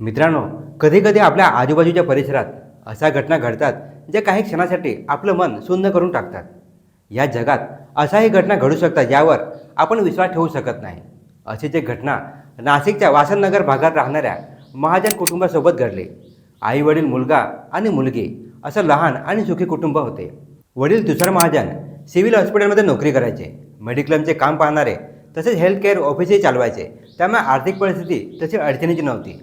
मित्रांनो कधीकधी आपल्या आजूबाजूच्या परिसरात अशा घटना घडतात ज्या काही क्षणासाठी आपलं मन सुन्न करून टाकतात. या जगात अशाही घटना घडू शकतात यावर आपण विश्वास ठेवू शकत नाही. अशी जे घटना नाशिकच्या वासननगर भागात राहणाऱ्या महाजन कुटुंबासोबत घडली. आई वडील मुलगा आणि मुलगी असं लहान आणि सुखी कुटुंब होते. वडील तुषार महाजन सिव्हिल हॉस्पिटलमध्ये नोकरी करायचे. मेडिक्लेमचे काम पाहणारे तसेच हेल्थ केअर ऑफिसही चालवायचे. त्यामुळे आर्थिक परिस्थिती तशी अडचणीची नव्हती.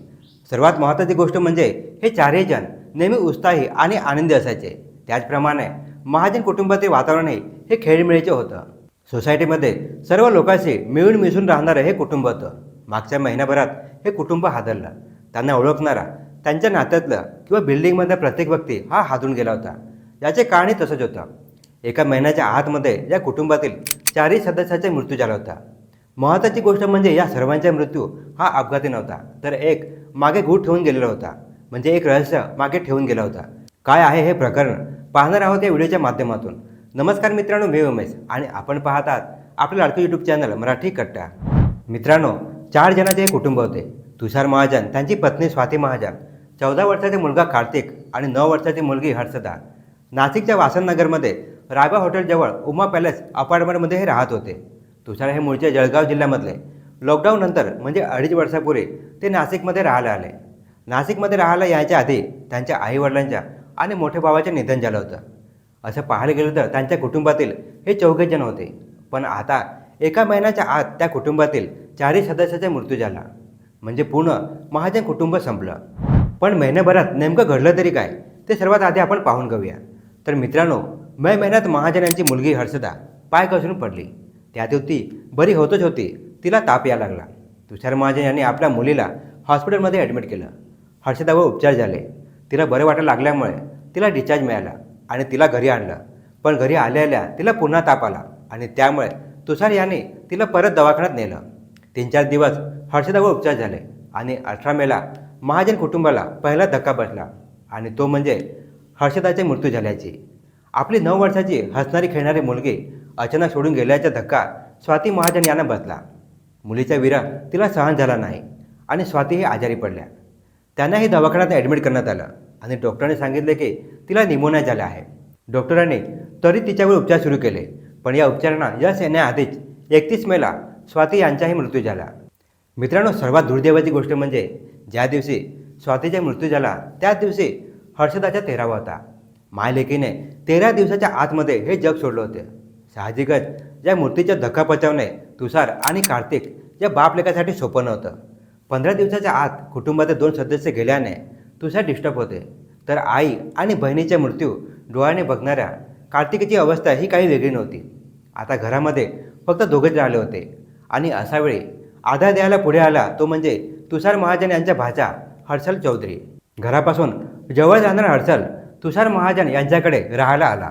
सर्वात महत्त्वाची गोष्ट म्हणजे हे चारही जण नेहमी उत्साही आणि आनंदी असायचे. त्याचप्रमाणे महाजन कुटुंबातील वातावरणही हे खेळमिळीचे होतं. सोसायटीमध्ये सर्व लोकांशी मिळून मिसळून राहणारं हे कुटुंब होतं. मागच्या महिन्याभरात हे कुटुंब हादरलं. त्यांना ओळखणारा त्यांच्या नात्यातलं किंवा बिल्डिंगमधला प्रत्येक व्यक्ती हा हादरून गेला होता. याचे कारणही तसंच होतं. एका महिन्याच्या आतमध्ये या कुटुंबातील चारही सदस्याचा मृत्यू झाला होता. महत्त्वाची गोष्ट म्हणजे या सर्वांचा मृत्यू हा अपघाती नव्हता तर एक मागे गूढ ठेवून गेलेला होता. म्हणजे एक रहस्य मागे ठेवून गेला होता. काय आहे हे प्रकरण? पाहणार आहोत या व्हिडिओच्या माध्यमातून. नमस्कार मित्रांनो मी उमेश आणि आपण पाहत आहात आपलं लाडकं यूट्यूब चॅनल मराठी कट्टा. मित्रांनो चार जणांचे हे कुटुंब होते. तुषार महाजन त्यांची पत्नी स्वाती महाजन चौदा वर्षाचा मुलगा कार्तिक आणि नऊ वर्षाची मुलगी हर्षदा. नाशिकच्या वासननगरमध्ये रायबा हॉटेलजवळ उमा पॅलेस अपार्टमेंटमध्ये हे राहत होते. तुषार हे मूळचे जळगाव जिल्ह्यामधले. लॉकडाऊननंतर म्हणजे अडीच वर्षापूर्वी ते नाशिकमध्ये राहायला आले. नाशिकमध्ये राहायला यायच्या आधी त्यांच्या आईवडिलांच्या आणि मोठ्या भावाचे निधन झालं होतं. असं पाहायला गेलं तर त्यांच्या कुटुंबातील हे चौघे जण होते. पण आता एका महिन्याच्या आत त्या कुटुंबातील चारही सदस्याचा मृत्यू झाला. म्हणजे पूर्ण महाजन कुटुंब संपलं. पण महिन्याभरात नेमकं घडलं तरी काय ते सर्वात आधी आपण पाहून घेऊया. तर मित्रांनो मे महिन्यात महाजन यांची मुलगी हर्षदा पाय घसरून पडली. त्यात ती बरी होतच होती तिला ताप यायला लागला. तुषार महाजन यांनी आपल्या मुलीला हॉस्पिटलमध्ये ॲडमिट केलं. हर्षदावर उपचार झाले. तिला बरं वाटायला लागल्यामुळे तिला डिस्चार्ज मिळाला आणि तिला घरी आणलं. पण घरी आल्या आल्या तिला पुन्हा ताप आला आणि त्यामुळे तुषार याने तिला परत दवाखान्यात नेलं. तीन चार दिवस हर्षदावर उपचार झाले आणि अठरा मेला महाजन कुटुंबाला पहिला धक्का बसला आणि तो म्हणजे हर्षदाचे मृत्यू झाल्याची. आपली नऊ वर्षाची हसणारी खेळणारी मुलगी अचानक सोडून गेल्याचा धक्का स्वाती महाजन यांना बसला. मुलीचा विरह तिला सहन झाला नाही आणि स्वातीही आजारी पडल्या. त्यांनाही दवाखान्यात ॲडमिट करण्यात आलं आणि डॉक्टरांनी सांगितले की तिला निमोनिया झाला आहे. डॉक्टरांनी तरी तिच्यावर उपचार सुरू केले पण या उपचारांना यश येण्याआधीच एकतीस मेला स्वाती यांचाही मृत्यू झाला. मित्रांनो सर्वात दुर्दैवाची गोष्ट म्हणजे ज्या दिवशी स्वातीचा मृत्यू झाला त्याच दिवशी हर्षदाचा तेरावा होता. मायलेकीने तेरा दिवसाच्या आतमध्ये हे जग सोडलं होते. साहजिकच या मूर्तीचा धक्का पचवणे तुषार आणि कार्तिक या बापलेकासाठी सोपं नव्हतं. पंधरा दिवसाच्या आत कुटुंबातील दोन सदस्य गेल्याने तुषार डिस्टर्ब होते. तर आई आणि बहिणीचा मृत्यू डोळ्याने बघणाऱ्या कार्तिकीची अवस्था ही काही वेगळी नव्हती. आता घरामध्ये फक्त दोघेच राहिले होते आणि अशा वेळी आधार द्यायला पुढे आला तो म्हणजे तुषार महाजन यांच्या भाचा हर्षल चौधरी. घरापासून जवळ जाणारा हर्षल तुषार महाजन यांच्याकडे राहायला आला.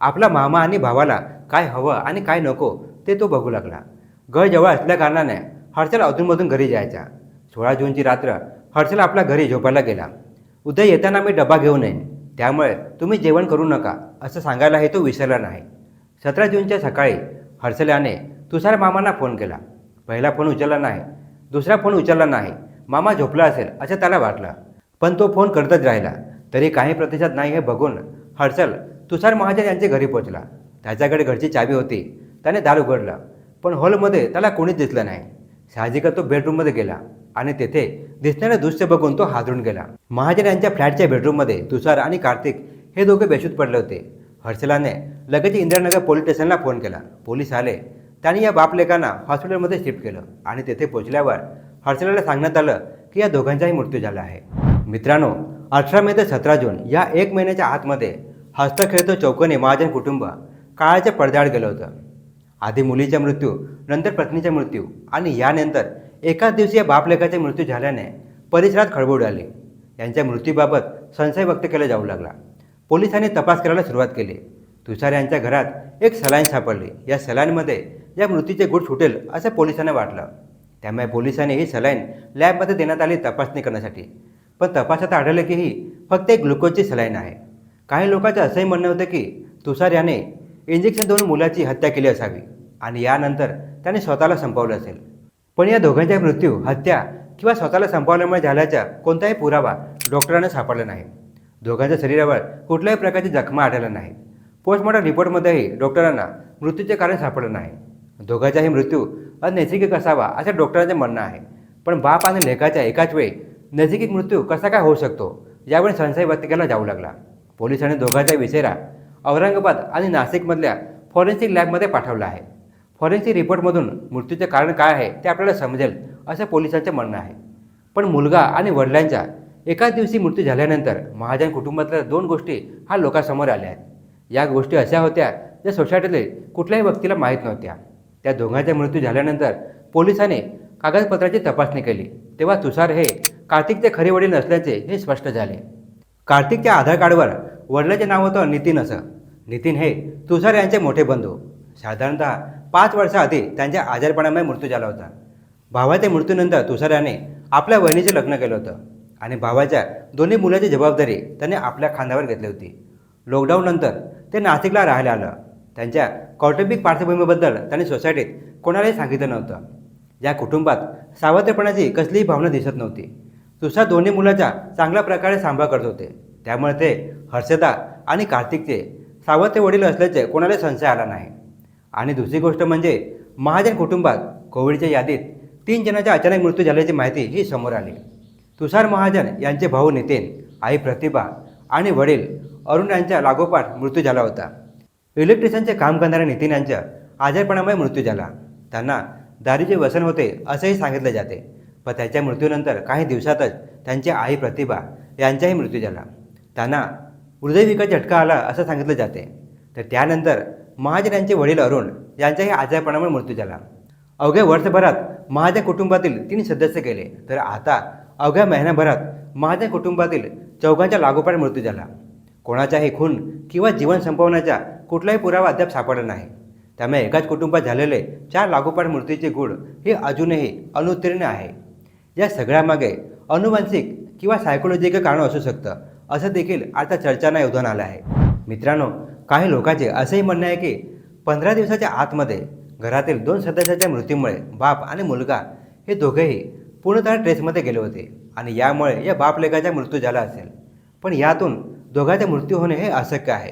आपला मामा आणि भावाला काय हवं आणि काय नको ते तो बघू लागला. घर जवळ असल्या कारणाने हर्षल अधूनमधून घरी जायचा. सोळा जूनची रात्र हर्षल आपल्या घरी झोपायला गेला. उद्या येताना मी डबा घेऊन येईन. त्यामुळे तुम्ही जेवण करू नका असं सांगायलाही तो विसरला नाही. सतरा जूनच्या सकाळी हर्षल याने तुषार मामांना फोन केला. पहिला फोन उचलला नाही दुसरा फोन उचलला नाही. मामा झोपला असेल असं त्याला वाटलं. पण तो फोन करतच राहिला. तरी काही प्रतिसाद नाही हे बघून हर्षल तुषार महाजन यांच्या घरी पोहोचला त्याच्याकडे घरची चावी होती. त्याने दार उघडलं. पण हॉलमध्ये त्याला कोणीच दिसलं नाही. साहजिकच तो बेडरूममध्ये गेला आणि तेथे दिसणारे दृश्य बघून तो हादरून गेला. महाजन यांच्या फ्लॅटच्या बेडरूममध्ये तुषार आणि कार्तिक हे दोघे बेशूत पडले होते. हर्षलाने लगेच इंदिरानगर पोलीस स्टेशनला फोन केला. पोलीस आले. त्यांनी या बापलेकांना हॉस्पिटलमध्ये शिफ्ट केलं आणि तेथे पोहोचल्यावर हर्षलाला सांगण्यात आलं की या दोघांचाही मृत्यू झाला आहे. मित्रांनो अठरा मे ते सतरा जून या एक महिन्याच्या आतमध्ये हस्तखेळतो चौकोनी महाजन कुटुंब काळाच्या पडद्याआड गेलं होतं. आधी मुलीचा मृत्यू नंतर पत्नीचा मृत्यू आणि यानंतर एकाच दिवशी या बापलेखाचा मृत्यू झाल्याने परिसरात खळबळ उडाली. यांच्या मृत्यूबाबत संशय व्यक्त केला जाऊ लागला. पोलिसांनी तपास करायला सुरुवात केली. तुषार यांच्या घरात एक सलाईन सापडली. या सलाईनमध्ये या मृत्यूचे गुट सुटेल असं पोलिसांना वाटलं. त्यामुळे पोलिसांनी ही सलाईन लॅबमध्ये देण्यात आली तपासणी करण्यासाठी. पण तपासात आढळलं की ही फक्त एक ग्लुकोजची सलाईन आहे. काही लोकांचं असंही म्हणणं होतं की तुषार याने इंजेक्शन देऊन मुलाची हत्या केली असावी आणि यानंतर त्याने स्वतःला संपवलं असेल. पण या दोघांचा मृत्यू हत्या किंवा स्वतःला संपवल्यामुळे झाल्याचा कोणताही पुरावा डॉक्टरांना सापडला नाही. दोघांच्या शरीरावर कुठल्याही प्रकारची जखमा आढळल्या नाही पोस्टमॉर्टम रिपोर्टमध्येही डॉक्टरांना मृत्यूचे कारण सापडलं नाही. दोघांचाही मृत्यू अनैसर्गिक असावा असं डॉक्टरांचे म्हणणं आहे. पण बाप आणि लेखाच्या एकाच वेळी नैसर्गिक मृत्यू कसा काय होऊ शकतो यावेळी संशय व्यक्त केला जाऊ लागला. पोलिसांनी दोघांचा विसेरा औरंगाबाद आणि नाशिकमधल्या फॉरेन्सिक लॅबमध्ये पाठवलं आहे. फॉरेन्सिक रिपोर्टमधून मृत्यूचे कारण काय आहे ते आपल्याला समजेल असं पोलिसांचं म्हणणं आहे. पण मुलगा आणि वडिलांच्या एकाच दिवशी मृत्यू झाल्यानंतर महाजन कुटुंबातल्या दोन गोष्टी हा लोकांसमोर आल्या आहेत. या गोष्टी अशा होत्या ज्या सोसायटीतील कुठल्याही व्यक्तीला माहीत नव्हत्या. त्या दोघांचा मृत्यू झाल्यानंतर पोलिसांनी कागदपत्राची तपासणी केली. तेव्हा तुषार हे कार्तिकचे खरे वडील नसल्याचे हे स्पष्ट झाले. कार्तिकच्या आधार कार्डवर वडिलाचे नाव होतं नितीन असं. नितीन हे तुषार यांचे मोठे बंधू. साधारणतः पाच वर्षाआधी त्यांच्या आजारपणामुळे मृत्यू झाला होता. भावाच्या मृत्यूनंतर तुषार याने आपल्या बहिणीचे लग्न केलं होतं आणि भावाच्या दोन्ही मुलाची जबाबदारी त्याने आपल्या खांद्यावर घेतली होती. लॉकडाऊननंतर ते नाशिकला राहायला आलं. त्यांच्या कौटुंबिक पार्श्वभूमीबद्दल त्यांनी सोसायटीत कोणालाही सांगितलं नव्हतं. या कुटुंबात सावत्रपणाची कसलीही भावना दिसत नव्हती. तुषार दोन्ही मुलाचा चांगल्या प्रकारे सांभाळ करत होते. त्यामुळे ते हर्षदा आणि कार्तिकचे सावत्र वडील असल्याचे कोणाला संशय आला नाही. आणि दुसरी गोष्ट म्हणजे महाजन कुटुंबात कोविडच्या यादीत तीन जणांचा अचानक मृत्यू झाल्याची माहिती ही समोर आली. तुषार महाजन यांचे भाऊ नितीन आई प्रतिभा आणि वडील अरुण यांच्या लागोपाठ मृत्यू झाला होता. इलेक्ट्रिशियनचे काम करणाऱ्या नितीन यांच्या आजारपणामुळे मृत्यू झाला. त्यांना दारूचे व्यसन होते असेही सांगितले जाते. पण त्याच्या मृत्यूनंतर काही दिवसातच त्यांची आई प्रतिभा यांचाही मृत्यू झाला. त्यांना हृदयविकार झटका आला असं सांगितलं जाते. तर त्यानंतर महाजन यांचे वडील अरुण यांच्याही आजारपणामुळे मृत्यू झाला. अवघ्या वर्षभरात महाजन कुटुंबातील तीन सदस्य गेले. तर आता अवघ्या महिन्याभरात महाजन कुटुंबातील चौघांच्या लागोपाठ मृत्यू झाला. कोणाचाही खून किंवा जीवन संपवण्याचा कुठलाही पुरावा अद्याप सापडला नाही. त्यामुळे एकाच कुटुंबात झालेले चार लागोपाठ मृत्यूचे गुण हे अजूनही अनुत्तीर्ण आहे. या सगळ्यामागे अनुवांशिक किंवा सायकोलॉजिकल कारण असू शकतं. असं देखील आता चर्चांना योगदान आलं आहे. मित्रांनो काही लोकांचे असेही म्हणणे आहे की पंधरा दिवसाच्या आतमध्ये घरातील दोन सदस्याच्या मृत्यूमुळे बाप आणि मुलगा हे दोघेही पूर्णतः ट्रेसमध्ये गेले होते आणि यामुळे या बापलेखाचा मृत्यू झाला असेल. पण यातून दोघांचा मृत्यू होणे हे अशक्य आहे.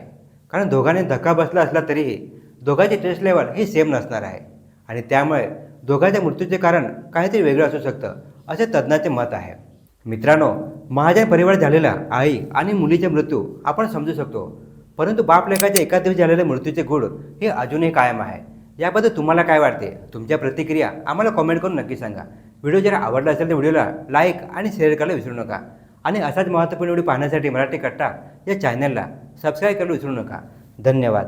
कारण दोघांनी धक्का बसला असला तरीही दोघांचे ट्रेस लेवल हे सेम नसणार आहे. आणि त्यामुळे दोघांच्या मृत्यूचे कारण काहीतरी वेगळं असू शकतं असे तज्ज्ञाचे मत आहे. मित्रांनो महाजन परिवार झालेला आई आणि मुलीचे मृत्यू आपण समजू शकतो. परंतु बाप लेखाच्या एका दिवस झालेल्या मृत्यूचे गुण हे अजूनही कायम आहे. याबद्दल तुम्हाला काय वाटते? तुमच्या प्रतिक्रिया आम्हाला कॉमेंट करून नक्की सांगा. व्हिडिओ जर आवडला असेल तर व्हिडिओला लाईक आणि शेअर करायला विसरू नका. आणि असाच महत्त्वपूर्ण व्हिडिओ पाहण्यासाठी मराठी कट्टा या चॅनलला सबस्क्राईब करायला विसरू नका. धन्यवाद.